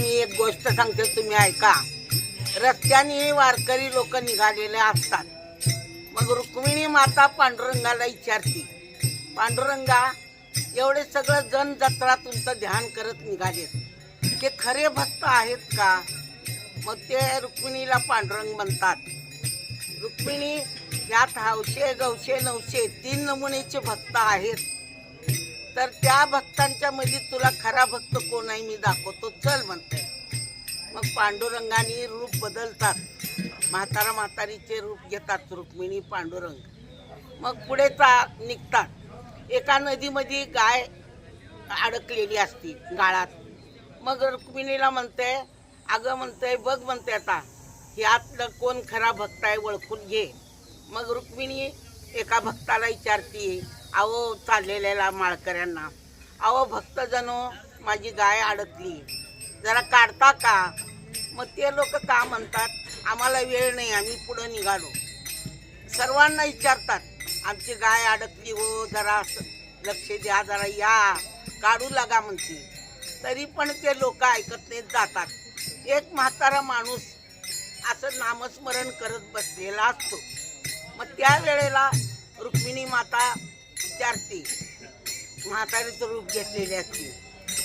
मी एक गोष्ट सांगते तुम्ही ऐका. रस्त्याने वारकरी लोक निघालेले असतात. मग रुक्मिणी माता पांडुरंगाला विचारते पांडुरंगा एवढे सगळं जण जत्रा तुमचं ध्यान करत निघाले ते खरे भक्त आहेत का? मग ते रुक्मिणीला पांडुरंग म्हणतात रुक्मिणी यात हौशे गवशे नवशे तीन नमुनेचे भक्त आहेत. तर त्या भक्तांच्या मध्ये तुला खरा भक्त कोण आहे मी दाखवतो. चल म्हणते. मग पांडुरंगाने रूप बदलतात. म्हातारा म्हातारीचे रूप घेतात रुक्मिणी पांडुरंग. मग पुढे चा निघतात. एका नदीमध्ये गाय अडकलेली असती गाळात. मग रुक्मिणीला म्हणते अगं म्हणते बघ म्हणते आता ह्यातलं कोण खरा भक्त आहे ओळखून घे. मग रुक्मिणी एका भक्ताला विचारते अहो चाललेल्या माळकऱ्यांना. अहो भक्तजनो माझी गाय अडकली. जरा काढता का? मग ते लोक का म्हणतात? आम्हाला वेळ नाही आम्ही पुढं निघालो. सर्वांना विचारतात आमची गाय अडकली हो जरा असं लक्ष द्या जरा या काढू लागा म्हणते. तरी पण ते लोक ऐकत नाहीत जातात. एक म्हातारा माणूस असं नामस्मरण करत बसलेला असतो. मग त्या वेळेला रुक्मिणी माता विचारते. म्हातारीचं रूप घेतलेली असते.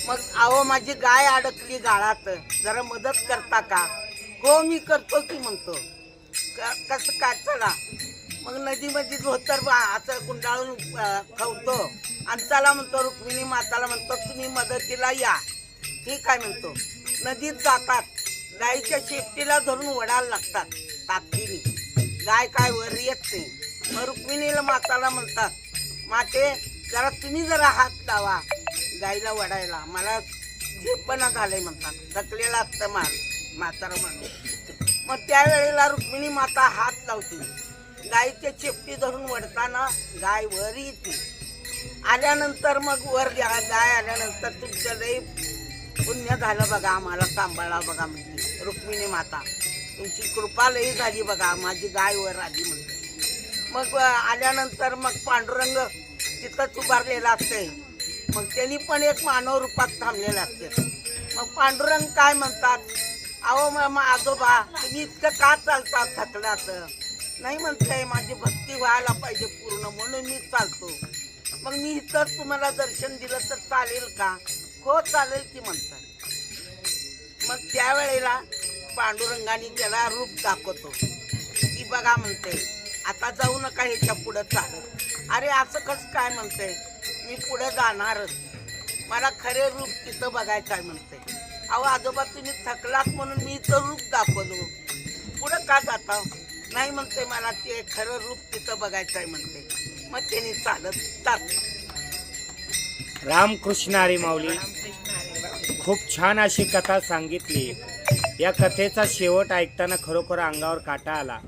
मग अहो माझी गाय अडकली गाळात. जरा मदत करता का? हो मी करतो की म्हणतो. क- कसं काय? चला. मग नदीमध्ये धोतर बा असं गुंडाळून खवतो. आणि चला म्हणतो रुक्मिणी माताला म्हणतो तुम्ही मदतीला या. ठीक आहे म्हणतो? नदीत जातात. गायीच्या शेपटीला धरून वडायला लागतात. ताकदीने. गाय काय वर येत नाही. मग रुक्मिणीला माताला म्हणतात माते जरा तुम्ही जरा हात लावा. गाईला वडायला. मला झेपणा झालंय म्हणतात. थकलेला असतं मार म्हातारा माणूस. मग त्यावेळेला रुक्मिणी माता हात लावते. गायीच्या चेपटी धरून वडताना गाय वर येते. आल्यानंतर मग वर द्या गाय आल्यानंतर तुमचं लई पुण्य झालं बघा. आम्हाला सांभाळा बघा म्हणते रुक्मिणी माता. तुमची कृपा लई झाली बघा. माझी गाय वर आली म्हणते. मग आल्यानंतर मग पांडुरंग तिथंच उभारलेला असते. मग त्यांनी पण एक मानव रूपात थांबलेले असते. मग पांडुरंग काय म्हणतात? अहो मग आजोबा तुम्ही इतकं का चालतात थकलात नाही म्हणते माझी भक्ती व्हायला पाहिजे पूर्ण म्हणून मी चालतो. मग मी इथंच तुम्हाला दर्शन दिलं तर चालेल का? हो चालेल की म्हणतात. मग त्यावेळेला पांडुरंगाने त्याला रूप दाखवतो. की बघा म्हणते आता जाऊ नका ह्याच्या पुढं चालत. अरे असं कसं काय म्हणते? मी पुढे जाणारच. मला खरे रूप तिथं बघायचं आहे म्हणते. अहो आजोबा तुम्ही थकलात म्हणून मी इथं रूप दाखवलो पुढं का जाता? नाही म्हणते मला ते खरं रूप तिथं बघायचं आहे म्हणते. मग त्यांनी चालत जात. रामकृष्णारी माऊली खूप छान अशी कथा सांगितली. या कथेचा शेवट ऐकताना खरोखर अंगावर काटा आला.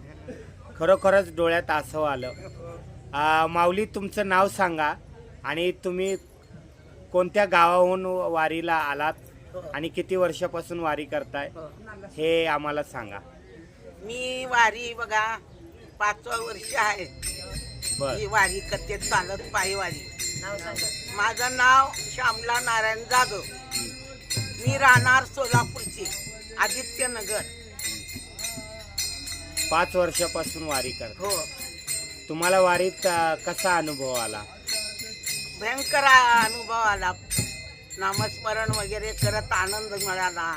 खरोखरच डोळ्यात आसव आलं. माऊली तुमचं नाव सांगा आणि तुम्ही कोणत्या गावाहून वारीला आलात आणि किती वर्षापासून वारी करताय हे आम्हाला सांगा. मी वारी बघा पाचवं वर्ष आहे. ही वारी कथेत चालत पायी वारी. माझं नाव श्यामला नारायण जाधव. मी राहणार सोलापूरची आदित्यनगर. पाच वर्षापासून वारी करता हो. तुम्हाला वारीत कसा अनुभव आला? भयंकर अनुभव आला. नामस्मरण वगैरे करत आनंद मिळाला.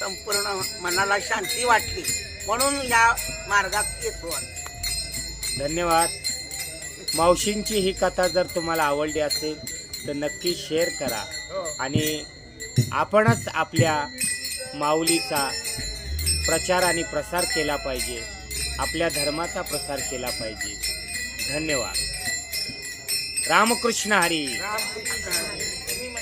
संपूर्ण मनाला शांती वाटली. म्हणून या मार्गात येतो आम्ही. धन्यवाद. मावशींची ही कथा जर तुम्हाला आवडली असेल तर नक्की शेअर करा. आणि आपणच आपल्या माऊलीचा प्रचार आणि प्रसार केला पाहिजे. आपल्या धर्माचा प्रसार केला पाहिजे. धन्यवाद. रामकृष्ण हरी.